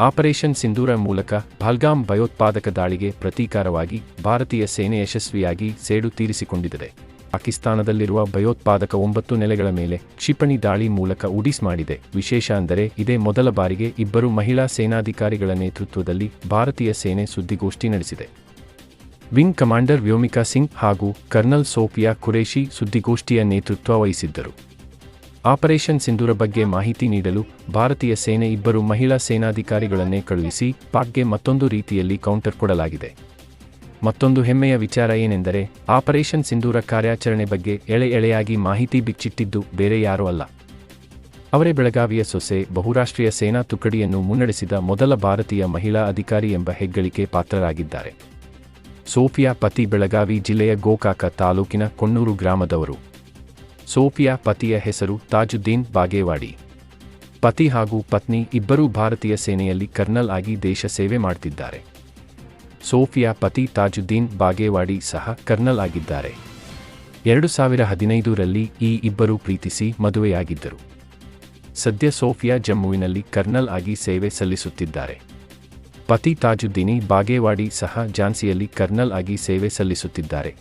Operation ಸಿಂಧೂರ ಮೂಲಕ ಪಹಲ್ಗಾಮ್ ಭಯೋತ್ಪಾದಕ ದಾಳಿಗೆ ಪ್ರತೀಕಾರವಾಗಿ ಭಾರತೀಯ ಸೇನೆ ಯಶಸ್ವಿಯಾಗಿ ಸೇಡು ತೀರಿಸಿಕೊಂಡಿದೆ. ಪಾಕಿಸ್ತಾನದಲ್ಲಿರುವ ಭಯೋತ್ಪಾದಕ ಒಂಬತ್ತು ನೆಲೆಗಳ ಮೇಲೆ ಕ್ಷಿಪಣಿ ದಾಳಿ ಮೂಲಕ ಉಡಿಸ್ ಮಾಡಿದೆ. ವಿಶೇಷ ಅಂದರೆ ಇದೇ ಮೊದಲ ಬಾರಿಗೆ ಇಬ್ಬರು ಮಹಿಳಾ ಸೇನಾಧಿಕಾರಿಗಳ ನೇತೃತ್ವದಲ್ಲಿ ಭಾರತೀಯ ಸೇನೆ ಸುದ್ದಿಗೋಷ್ಠಿ ನಡೆಸಿದೆ. ವಿಂಗ್ ಕಮಾಂಡರ್ ವ್ಯೋಮಿಕಾ ಸಿಂಗ್ ಹಾಗೂ ಕರ್ನಲ್ ಸೋಫಿಯಾ ಕುರೇಶಿ ಸುದ್ದಿಗೋಷ್ಠಿಯ ನೇತೃತ್ವ ವಹಿಸಿದ್ದರು. ಆಪರೇಷನ್ ಸಿಂಧೂರ ಬಗ್ಗೆ ಮಾಹಿತಿ ನೀಡಲು ಭಾರತೀಯ ಸೇನೆ ಇಬ್ಬರು ಮಹಿಳಾ ಸೇನಾಧಿಕಾರಿಗಳನ್ನೇ ಕಳುಹಿಸಿ ಪಾಕ್ಗೆ ಮತ್ತೊಂದು ರೀತಿಯಲ್ಲಿ ಕೌಂಟರ್ ಕೊಡಲಾಗಿದೆ. ಮತ್ತೊಂದು ಹೆಮ್ಮೆಯ ವಿಚಾರ ಏನೆಂದರೆ, ಆಪರೇಷನ್ ಸಿಂಧೂರ ಕಾರ್ಯಾಚರಣೆ ಬಗ್ಗೆ ಎಳೆ ಎಳೆಯಾಗಿ ಮಾಹಿತಿ ಬಿಚ್ಚಿಟ್ಟಿದ್ದು ಬೇರೆ ಯಾರೂ ಅಲ್ಲ. ಅವರೇ ಬೆಳಗಾವಿಯ ಸೊಸೆ, ಬಹುರಾಷ್ಟ್ರೀಯ ಸೇನಾ ತುಕಡಿಯನ್ನು ಮುನ್ನಡೆಸಿದ ಮೊದಲ ಭಾರತೀಯ ಮಹಿಳಾ ಅಧಿಕಾರಿ ಎಂಬ ಹೆಗ್ಗಳಿಕೆ ಪಾತ್ರರಾಗಿದ್ದಾರೆ. ಸೋಫಿಯಾ ಪತಿ ಬೆಳಗಾವಿ ಜಿಲ್ಲೆಯ ಗೋಕಾಕ ತಾಲೂಕಿನ ಕೊಣ್ಣೂರು ಗ್ರಾಮದವರು. ಸೋಫಿಯಾ ಪತಿಯ ಹೆಸರು ತಾಜುದ್ದೀನ್ ಬಾಗೇವಾಡಿ. ಪತಿ ಹಾಗೂ ಪತ್ನಿ ಇಬ್ಬರೂ ಭಾರತೀಯ ಸೇನೆಯಲ್ಲಿ ಕರ್ನಲ್ ಆಗಿ ದೇಶ ಸೇವೆ ಮಾಡ್ತಿದ್ದಾರೆ. ಸೋಫಿಯಾ ಪತಿ ತಾಜುದ್ದೀನ್ ಬಾಗೇವಾಡಿ ಸಹ ಕರ್ನಲ್ ಆಗಿದ್ದಾರೆ. ಎರಡು ಸಾವಿರ ಹದಿನೈದರಲ್ಲಿ ಈ ಇಬ್ಬರು ಪ್ರೀತಿಸಿ ಮದುವೆಯಾಗಿದ್ದರು. ಸದ್ಯ ಸೋಫಿಯಾ ಜಮ್ಮುವಿನಲ್ಲಿ ಕರ್ನಲ್ ಆಗಿ ಸೇವೆ ಸಲ್ಲಿಸುತ್ತಿದ್ದಾರೆ. ಪತಿ ತಾಜುದ್ದೀನಿ ಬಾಗೇವಾಡಿ ಸಹ ಝಾನ್ಸಿಯಲ್ಲಿ ಕರ್ನಲ್ ಆಗಿ ಸೇವೆ ಸಲ್ಲಿಸುತ್ತಿದ್ದಾರೆ.